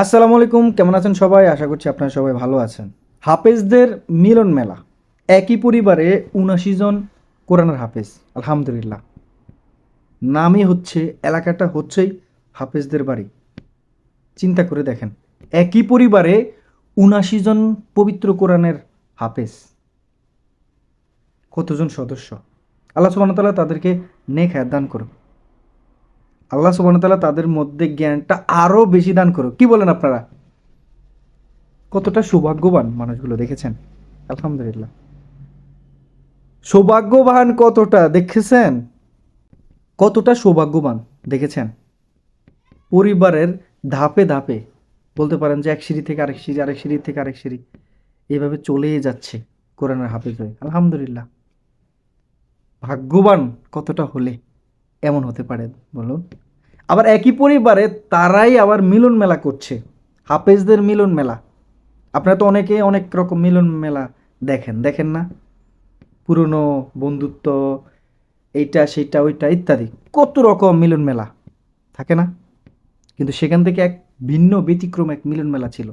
আসসালামু আলাইকুম, কেমন আছেন সবাই? আশা করছি আপনারা সবাই ভালো আছেন। হাফেজদের মিলন মেলা, একই পরিবারে উনাশি জন কোরআনের হাফেজ, আলহামদুলিল্লাহ। নামই হচ্ছে, এলাকাটা হচ্ছেই হাফেজদের বাড়ি। চিন্তা করে দেখেন, একই পরিবারে উনাশি জন পবিত্র কোরআনের হাফেজ। কতজন সদস্য? আল্লাহ সুবাহ তাদেরকে নেক দান করুন আল্লাহ সুবাহতাল্লাহ তাদের মধ্যে জ্ঞানটা আরও বেশি দান করুক। কি বলেন আপনারা? কতটা সৌভাগ্যবান মানুষগুলো দেখেছেন। আলহামদুলিল্লাহ। সৌভাগ্যবান কতটা দেখেছেন? কতটা সৌভাগ্যবান দেখেছেন? পরিবারের ধাপে ধাপে, বলতে পারেন যে এক সিঁড়ি থেকে আরেক সিঁড়ি আরেক সিঁড়ি থেকে আরেক সিঁড়ি, এভাবে চলেই যাচ্ছে কোরআনের হাফেজ। হয়ে আলহামদুলিল্লাহ। ভাগ্যবান কতটা হলে। এমন হতে পারে, বলুন। আবার একই পরিবারে তারাই আবার মিলন মেলা করছে, হাফেজদের মিলন মেলা। আপনারা তো অনেকে অনেক রকম মিলন মেলা দেখেন দেখেন না? পুরনো বন্ধুত্ব, এইটা, সেইটা, ওইটা, ইত্যাদি। কত রকম মিলন মেলা, থাকে না? কিন্তু সেখান থেকে এক ভিন্ন, ব্যতিক্রম এক মিলন মেলা ছিল।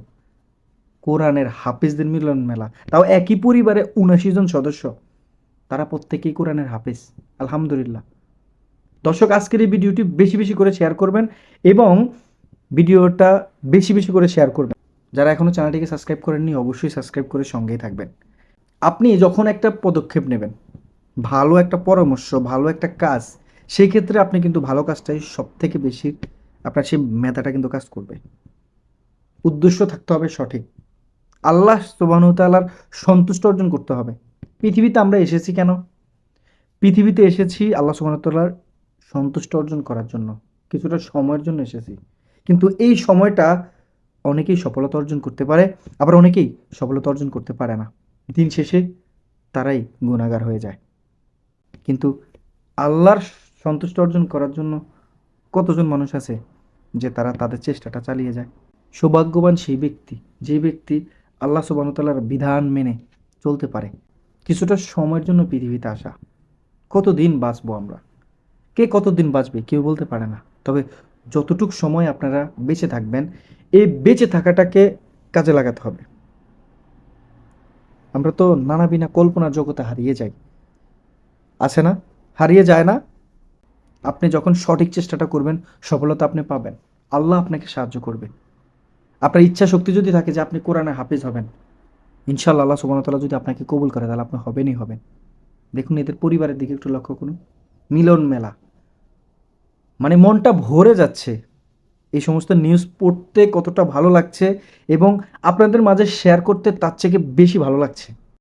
কোরআনের হাফেজদের মিলন মেলা। তাও একই পরিবারে উনাশি জন সদস্য। তারা প্রত্যেকেই কোরআনের হাফেজ, আলহামদুলিল্লাহ। দর্শক, আজকের এই ভিডিওটি বেশি বেশি করে শেয়ার করবেন এবং ভিডিওটা বেশি বেশি করে শেয়ার করবেন। যারা এখনও চ্যানেলটিকে সাবস্ক্রাইব করেননি, অবশ্যই সাবস্ক্রাইব করে সঙ্গেই থাকবেন। আপনি যখন একটা পদক্ষেপ নেবেন, ভালো একটা পরামর্শ, ভালো একটা কাজ, সেই ক্ষেত্রে আপনি কিন্তু ভালো কাজটাই সব থেকে বেশি আপনার সেই মেধাটা কিন্তু কাজ করবে। উদ্দেশ্য থাকতে হবে সঠিক। আল্লাহ সুবাহতালার সন্তুষ্ট অর্জন করতে হবে। পৃথিবীতে আমরা এসেছি কেন? পৃথিবীতে এসেছি আল্লাহ সুবাহতাল্লার সন্তুষ্ট অর্জন করার জন্য। কিছুটা সময়ের জন্য এসেছি। কিন্তু এই সময়টা অনেকেই সফলতা অর্জন করতে পারে, আবার অনেকেই সফলতা অর্জন করতে পারে না। দিন শেষে তারাই গুণাগার হয়ে যায়। কিন্তু আল্লাহর সন্তুষ্ট অর্জন করার জন্য কতজন মানুষ আছে যে তারা তাদের চেষ্টাটা চালিয়ে যায়? সৌভাগ্যবান সেই ব্যক্তি, যে ব্যক্তি আল্লাহ সুবাহতাল্লার বিধান মেনে চলতে পারে। কিছুটা সময়ের জন্য পৃথিবীতে আসা। কতদিন বাঁচবো আমরা? কে কতদিন বাঁচবে কেউ বলতে পারে না। তবে যতটুক সময় আপনারা বেঁচে থাকবেন, এই বেঁচে থাকাটাকে কাজে লাগাতে হবে। আমরা তো নানা বিনা কল্পনার জগতে হারিয়ে যাই। আছে না? হারিয়ে যায় না? আপনি যখন সঠিক চেষ্টাটা করবেন, সফলতা আপনি পাবেন। আল্লাহ আপনাকে সাহায্য করবে। আপনার ইচ্ছা শক্তি যদি থাকে যে আপনি কোরআনে হাফিজ হবেন ইনশাল্লাহ আল্লাহ সুবাহতাল্লাহ যদি আপনাকে কবুল করে, তাহলে আপনি হবেনই হবেন। দেখুন, এদের পরিবারের দিকে একটু লক্ষ্য করুন। মিলন মেলা মানে মনটা ভরে যাচ্ছে। এই সমস্ত নিউজ পড়তে কতটা ভালো লাগছে এবং আপনাদের মাঝে শেয়ার করতে তার থেকে বেশি ভালো লাগছে।